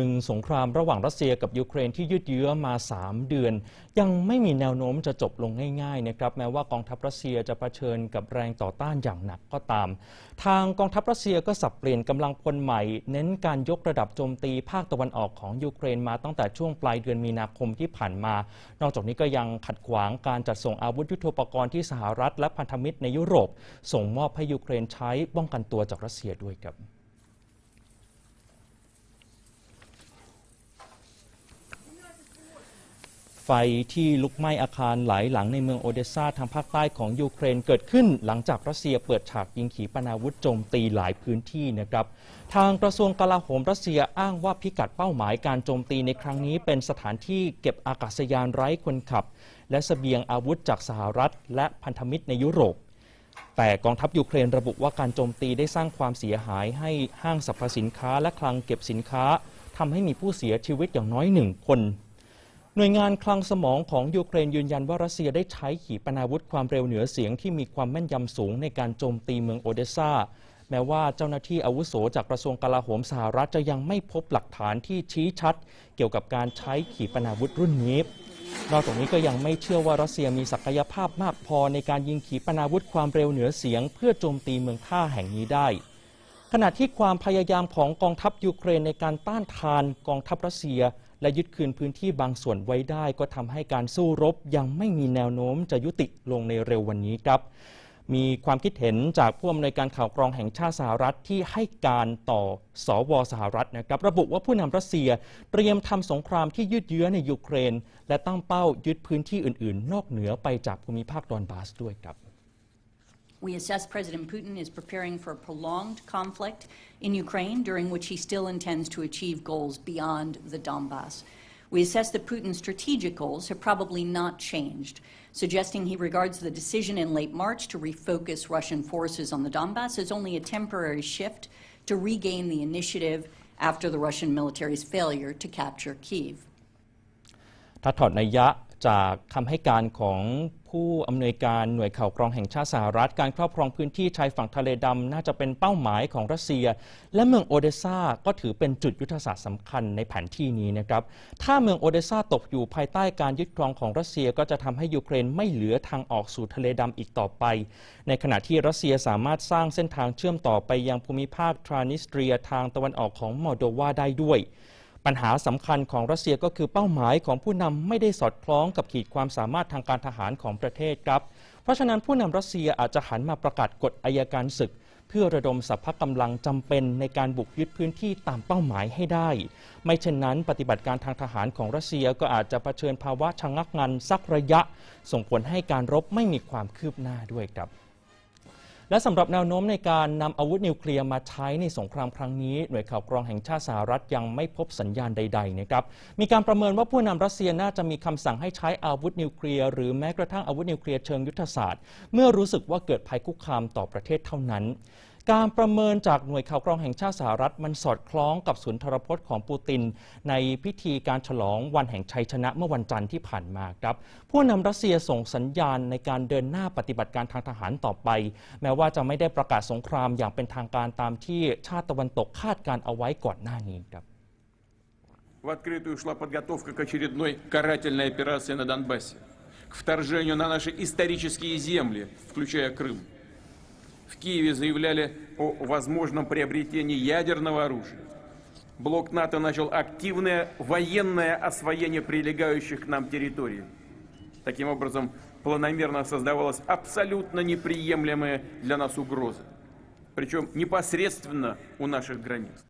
หนึ่งสงครามระหว่างรัสเซียกับยูเครนที่ยืดเยื้อมา 3 เดือน ยังไม่มีแนวโน้มจะจบลงง่ายๆนะครับแม้ว่ากองทัพรัสเซียจะะเผชิญกับแรงต่อต้านอย่างหนักก็ตาม ทางกองทัพรัสเซียก็สับเปลี่ยนกำลังพลใหม่ เน้นการยกระดับโจมตีภาคตะวันออกของยูเครนมาตั้งแต่ช่วงปลายเดือนมีนาคมที่ผ่านมา นอกจากนี้ก็ยังขัดขวางการจัดส่งอาวุธยุทโธปกรณ์ที่สหรัฐและพันธมิตรในยุโรป ส่งมอบให้ยูเครนใช้ป้องกันตัวจากรัสเซียด้วยครับ ไฟที่ลุกไหม้อาคารหลายหลังในเมืองโอเดสซาทางภาคใต้ของยูเครนเกิดขึ้น หลังจากรัสเซียเปิดฉากยิงขีปนาวุธโจมตีหลายพื้นที่นะครับทางกระทรวงกลาโหมรัสเซียอ้างว่าพิกัดเป้าหมายการโจมตีในครั้งนี้ เป็นสถานที่เก็บอากาศยานไร้คนขับ และเสบียงอาวุธจากสหรัฐ และพันธมิตรในยุโรปแต่กองทัพยูเครนระบุว่าการโจมตีได้สร้างความเสียหายให้ห้างสรรพสินค้าและคลังเก็บสินค้าทำให้มีผู้เสียชีวิตอย่างน้อยหนึ่งคน หน่วยงานคลังสมองของยูเครนยืนยันว่ารัสเซียได้ใช้ขีปนาวุธความเร็วเหนือเสียงที่มีความแม่นยำสูงในการโจมตีเมืองโอเดสซาแม้ว่าเจ้าหน้าที่อาวุโสจากกระทรวงกลาโหมสหรัฐจะยังไม่พบหลักฐานที่ชี้ชัด เกี่ยวกับการใช้ขีปนาวุธรุ่นนี้ นอกจากนี้ก็ยังไม่เชื่อว่ารัสเซียมีศักยภาพมากพอในการยิงขีปนาวุธความเร็วเหนือเสียง เพื่อโจมตีเมืองท่าแห่งนี้ได้ ขณะที่ความพยายามของกองทัพยูเครนในการต้านทานกองทัพรัสเซีย และยึดคืนพื้นที่บางส่วนไว้ได้ก็ทำให้การสู้รบยังไม่มีแนวโน้มจะยุติลงในเร็ววันนี้ครับมีความคิดเห็นจากผู้อำนวยการข่าวกรองแห่งชาติสหรัฐที่ให้การต่อสวสหรัฐนะครับ ระบุว่าผู้นำรัสเซียเตรียมทำสงครามที่ยืดเยื้อในยูเครน และตั้งเป้ายึดพื้นที่อื่น ๆ นอกเหนือไปจากภูมิภาคดอนบาสด้วยครับ We assess President Putin is preparing for a prolonged conflict in Ukraine, during which he still intends to achieve goals beyond the Donbass. We assess that Putin's strategic goals have probably not changed, suggesting he regards the decision in late March to refocus Russian forces on the Donbass as only a temporary shift to regain the initiative after the Russian military's failure to capture Kyiv. ถ้าถอดนัยยะจากคำให้การของ ผู้อำนวยการหน่วยข่าวกรองแห่งชาติสหรัฐ การครอบครองพื้นที่ชายฝั่งทะเลดำน่าจะเป็นเป้าหมายของรัสเซีย และเมืองโอเดซาก็ถือเป็นจุดยุทธศาสตร์สำคัญในแผนที่นี้นะครับถ้าเมืองโอเดซาตกอยู่ภายใต้การยึดครองของรัสเซียก็จะทำให้ยูเครนไม่เหลือทางออกสู่ทะเลดำอีกต่อไป ในขณะที่รัสเซียสามารถสร้างเส้นทางเชื่อมต่อไปยังภูมิภาคทรานิสเตรียทางตะวันออกของมอลโดวาได้ด้วย ปัญหาสำคัญของรัสเซียก็คือเป้าหมายของผู้นำไม่ได้สอดคล้องกับขีดความสามารถทางการทหารของประเทศครับ เพราะฉะนั้นผู้นำรัสเซียอาจจะหันมาประกาศกฎอายการศึก เพื่อระดมสรรพกำลังจำเป็นในการบุกยึดพื้นที่ตามเป้าหมายให้ได้ ไม่เช่นนั้นปฏิบัติการทางทหารของรัสเซียก็อาจจะเผชิญภาวะชะงักงันสักระยะ ส่งผลให้การรบไม่มีความคืบหน้าด้วยครับ และสำหรับแนวโน้มในการนำอาวุธนิวเคลียร์มาใช้ในสงครามครั้งนี้ หน่วยข่าวกรองแห่งชาติสหรัฐยังไม่พบสัญญาณใดๆนะครับมีการประเมินว่าผู้นำรัสเซียน่าจะมีคำสั่งให้ใช้อาวุธนิวเคลียร์หรือแม้กระทั่งอาวุธนิวเคลียร์เชิงยุทธศาสตร์ เมื่อรู้สึกว่าเกิดภัยคุกคามต่อประเทศเท่านั้น การประเมินจากหน่วยข่าวกรองแห่งชาติสหรัฐมันสอดคล้องกับสุนทรพจน์ของปูติน ในพิธีการฉลองวันแห่งชัยชนะเมื่อวันจันทร์ที่ผ่านมาครับ ผู้นำรัสเซียส่งสัญญาณในการเดินหน้าปฏิบัติการทางทหารต่อไป แม้ว่าจะไม่ได้ประกาศสงครามอย่างเป็นทางการตามที่ชาติตะวันตกคาดการเอาไว้ก่อนหน้านี้ครับ В открытую шла подготовка к очередной карательной операции на Донбассе, к вторжению на наши исторические земли, включая Крым. В Киеве заявляли о возможном приобретении ядерного оружия. Блок НАТО начал активное военное освоение прилегающих к нам территорий. Таким образом, планомерно создавалась абсолютно неприемлемая для нас угроза, причем непосредственно у наших границ.